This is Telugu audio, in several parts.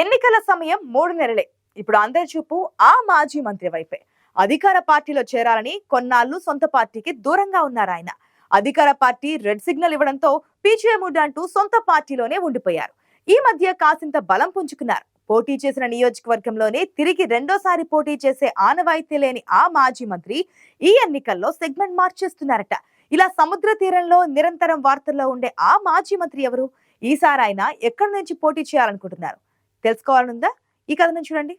ఎన్నికల సమయం మూడు నెలలే. ఇప్పుడు అందరి చూపు ఆ మాజీ మంత్రి వైపే. అధికార పార్టీలో చేరాలని కొన్నాళ్ళు సొంత పార్టీకి దూరంగా ఉన్నారు ఆయన. అధికార పార్టీ రెడ్ సిగ్నల్ ఇవ్వడంతో పీచేముడ్ అంటూ సొంత పార్టీలోనే ఉండిపోయారు. ఈ మధ్య కాసింత బలం పుంజుకున్నారు. పోటీ చేసిన నియోజకవర్గంలోనే తిరిగి రెండోసారి పోటీ చేసే ఆనవాయితీ లేని ఆ మాజీ మంత్రి ఈ ఎన్నికల్లో సెగ్మెంట్ మార్చేస్తున్నారట. ఇలా సముద్ర తీరంలో నిరంతరం వార్తల్లో ఉండే ఆ మాజీ మంత్రి ఎవరు? ఈసారి ఆయన ఎక్కడి నుంచి పోటీ చేయాలనుకుంటున్నారు? తెలుసుకోవాలనుందా? ఈ కథను చూడండి.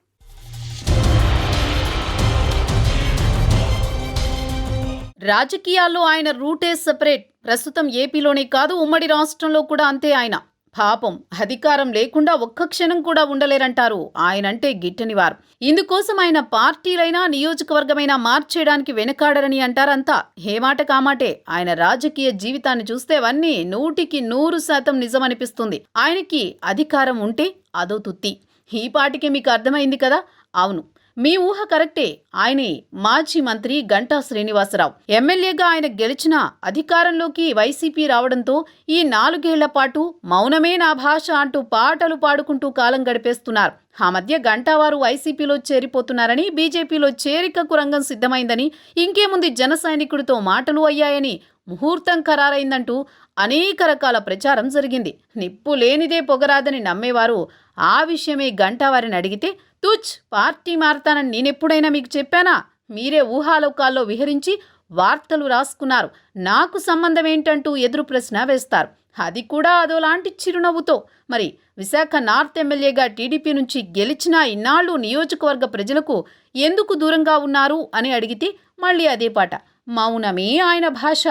రాజకీయాల్లో ఆయన రూటే సెపరేట్. ప్రస్తుతం ఏపీలోనే కాదు ఉమ్మడి రాష్ట్రంలో కూడా అంతే ఆయన. పాపం అధికారం లేకుండా ఒక్క క్షణం కూడా ఉండలేరంటారు. ఆయనంటే గిట్టనివారు ఇందుకోసం ఆయన పార్టీలైనా నియోజకవర్గమైనా మార్చేయడానికి వెనకాడరని అంటారంతా. హేమాట కామాటే ఆయన రాజకీయ జీవితాన్ని చూస్తే అవన్నీ నూటికి నూరు శాతం నిజమనిపిస్తుంది. ఆయనకి అధికారం ఉంటే అదో తుత్తి. ఈ పాటికి మీకు అర్థమైంది కదా? అవును. మీ ఊహ కరెక్టే. ఆయనే మాజీ మంత్రి గంటా శ్రీనివాసరావు. ఎమ్మెల్యేగా ఆయన గెలిచిన అధికారంలోకి వైసీపీ రావడంతో ఈ నాలుగేళ్ళ పాటు మౌనమే నా భాష అంటూ పాటలు పాడుకుంటూ కాలం గడిపేస్తున్నారు. ఆ మధ్య గంటావారు వైసీపీలో చేరిపోతున్నారని బీజేపీలో చేరికకు రంగం సిద్ధమైందని ఇంకేముంది జన సైనికుడితో మాటలు అయ్యాయని ముహూర్తం ఖరారైందంటూ అనేక రకాల ప్రచారం జరిగింది. నిప్పు లేనిదే పొగరాదని నమ్మేవారు. ఆ విషయమే గంటావారిని అడిగితే తుచ్ పార్టీ మారతానని నేనెప్పుడైనా మీకు చెప్పానా? మీరే ఊహాలోకాల్లో విహరించి వార్తలు రాసుకున్నారు. నాకు సంబంధం ఏంటంటూ ఎదురు ప్రశ్న వేస్తారు. అది కూడా అదోలాంటి చిరునవ్వుతో. మరి విశాఖ నార్త్ ఎమ్మెల్యేగా టీడీపీ నుంచి గెలిచిన ఇన్నాళ్ళు నియోజకవర్గ ప్రజలకు ఎందుకు దూరంగా ఉన్నారు? అని అడిగితే మళ్ళీ అదే పాట మౌనమే ఆయన భాష.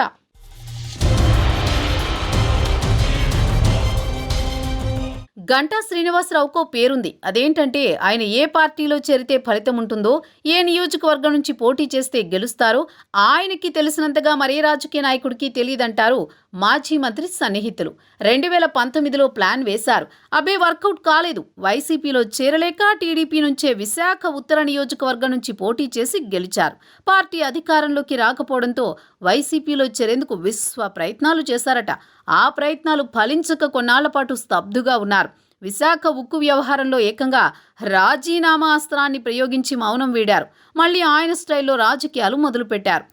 గంటా శ్రీనివాసరావుకో పేరుంది. అదేంటంటే ఆయన ఏ పార్టీలో చేరితే ఫలితం ఉంటుందో ఏ నియోజకవర్గం నుంచి పోటీ చేస్తే గెలుస్తారో ఆయనకి తెలిసినంతగా మరే రాజకీయ నాయకుడికి తెలియదంటారు మాజీ మంత్రి సన్నిహితులు. రెండు వేల పంతొమ్మిదిలో ప్లాన్ వేశారు. అబ్బే వర్కౌట్ కాలేదు. వైసీపీలో చేరలేక టీడీపీ నుంచే విశాఖ ఉత్తర నియోజకవర్గం నుంచి పోటీ చేసి గెలిచారు. పార్టీ అధికారంలోకి రాకపోవడంతో వైసీపీలో చేరేందుకు విశ్వ ప్రయత్నాలు చేశారట. ఆ ప్రయత్నాలు ఫలించక కొన్నాళ్ళ పాటు స్తబ్దుగా ఉన్నారు. విశాఖ ఉక్కు వ్యవహారంలో ఏకంగా రాజీనామా అస్త్రాన్ని ప్రయోగించి మౌనం వీడారు. మళ్ళీ ఆయన స్టైల్లో రాజకీయాలు మొదలుపెట్టారు.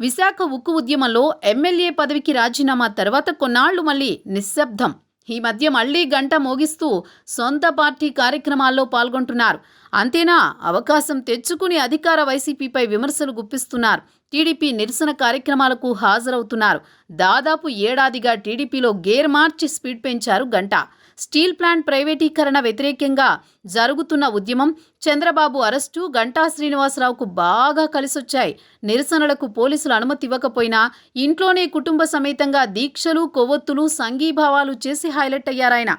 విశాఖ ఉక్కు ఉద్యమంలో ఎమ్మెల్యే పదవికి రాజీనామా తర్వాత కొన్నాళ్ళు మళ్ళీ నిశ్శబ్దం. ఈ మధ్య మళ్ళీ గంట మోగిస్తూ సొంత పార్టీ కార్యక్రమాల్లో పాల్గొంటున్నారు. అంతేనా? అవకాశం తెచ్చుకుని అధికార వైసీపీపై విమర్శలు గుప్పిస్తున్నారు. టీడీపీ నిరసన కార్యక్రమాలకు హాజరవుతున్నారు. దాదాపు ఏడాదిగా టీడీపీలో గేర్ మార్చి స్పీడ్ పెంచారు గంట. స్టీల్ ప్లాంట్ ప్రైవేటీకరణ వ్యతిరేకంగా జరుగుతున్న ఉద్యమం చంద్రబాబు అరెస్టు గంటా శ్రీనివాసరావుకు బాగా కలిసొచ్చాయి. నిరసనలకు పోలీసులు అనుమతి ఇవ్వకపోయినా ఇంట్లోనే కుటుంబ సమేతంగా దీక్షలు కొవ్వొత్తులు సంఘీభావాలు చేసి హైలైట్ అయ్యారాయన.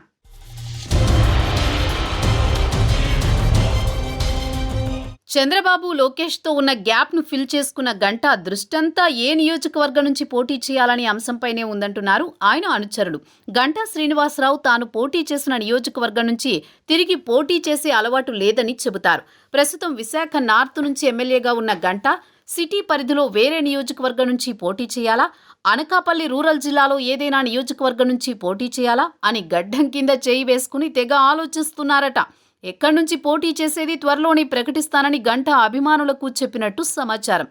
చంద్రబాబు లోకేష్తో ఉన్న గ్యాప్ను ఫిల్ చేసుకున్న గంట దృష్టంతా ఏ నియోజకవర్గం నుంచి పోటీ చేయాలనే అంశంపైనే ఉందంటున్నారు ఆయన అనుచరులు. గంటా శ్రీనివాసరావు తాను పోటీ చేసిన నియోజకవర్గం నుంచి తిరిగి పోటీ చేసే అలవాటు లేదని చెబుతారు. ప్రస్తుతం విశాఖ నార్త్ నుంచి ఎమ్మెల్యేగా ఉన్న గంట సిటీ పరిధిలో వేరే నియోజకవర్గం నుంచి పోటీ చేయాలా? అనకాపల్లి రూరల్ జిల్లాలో ఏదైనా నియోజకవర్గం నుంచి పోటీ చేయాలా? అని గడ్డం కింద చేయి వేసుకుని తెగ ఆలోచిస్తున్నారట. ఎక్కడి నుంచి పోటీ చేసేది త్వరలోనే ప్రకటిస్తానని గంట అభిమానులకు చెప్పినట్టు సమాచారం.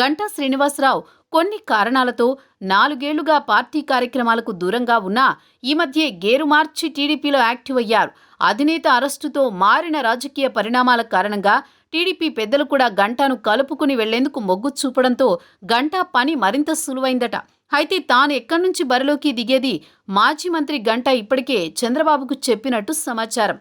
గంటా శ్రీనివాసరావు కొన్ని కారణాలతో నాలుగేళ్ళుగా పార్టీ కార్యక్రమాలకు దూరంగా ఉన్నా ఈ మధ్య గేరు మార్చి టీడీపీలో యాక్టివ్ అయ్యారు. అధినేత అరెస్టుతో మారిన రాజకీయ పరిణామాల కారణంగా టీడీపీ పెద్దలు కూడా గంటాను కలుపుకుని వెళ్ళేందుకు మొగ్గు చూపడంతో గంటా పని మరింత సులువైందట. అయితే తాను ఎక్కడి నుంచి బరిలోకి దిగేది? మాజీ మంత్రి గంటా ఇప్పటికే చంద్రబాబుకు చెప్పినట్టు సమాచారం.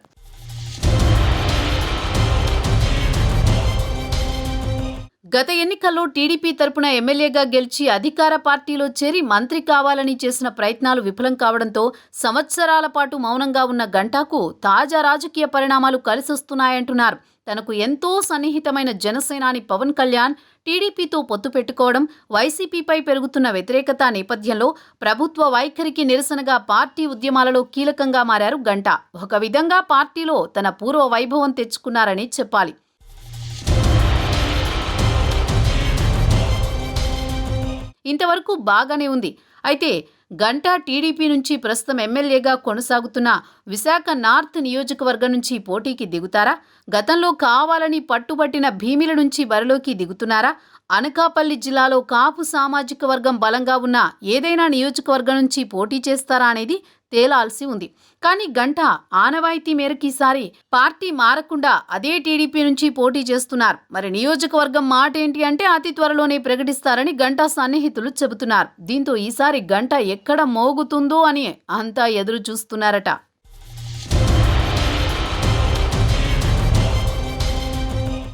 గత ఎన్నికల్లో టీడీపీ తరపున ఎమ్మెల్యేగా గెలిచి అధికార పార్టీలో చేరి మంత్రి కావాలని చేసిన ప్రయత్నాలు విఫలం కావడంతో సంవత్సరాల పాటు మౌనంగా ఉన్న గంటాకు తాజా రాజకీయ పరిణామాలు కలిసొస్తున్నాయంటున్నారు. తనకు ఎంతో సన్నిహితమైన జనసేనాని పవన్ కళ్యాణ్ టీడీపీతో పొత్తు పెట్టుకోవడం వైసీపీపై పెరుగుతున్న వ్యతిరేకత నేపథ్యంలో ప్రభుత్వ వైఖరికి నిరసనగా పార్టీ ఉద్యమాలలో కీలకంగా మారారు గంట. ఒక విధంగా పార్టీలో తన పూర్వ వైభవం తెచ్చుకున్నారని చెప్పాలి. ఇంతవరకు బాగానే ఉంది. అయితే గంటా టీడీపీ నుంచి ప్రస్తుతం ఎమ్మెల్యేగా కొనసాగుతున్న విశాఖ నార్త్ నియోజకవర్గం నుంచి పోటీకి దిగుతారా? గతంలో కావాలని పట్టుబట్టిన భీమిల నుంచి బరిలోకి దిగుతున్నారా? అనకాపల్లి జిల్లాలో కాపు సామాజిక వర్గం బలంగా ఉన్న ఏదైనా నియోజకవర్గం నుంచి పోటీ చేస్తారా అనేది తేలాల్సి ఉంది. కానీ గంట ఆనవాయితీ మేరకు ఈసారి పార్టీ మారకుండా అదే టీడీపీ నుంచి పోటీ చేస్తున్నారు. మరి నియోజకవర్గం మాట ఏంటి అంటే అతి త్వరలోనే ప్రకటిస్తారని గంటా సన్నిహితులు చెబుతున్నారు. దీంతో ఈసారి గంట ఎక్కడ మోగుతుందో అని అంతా ఎదురు చూస్తున్నారట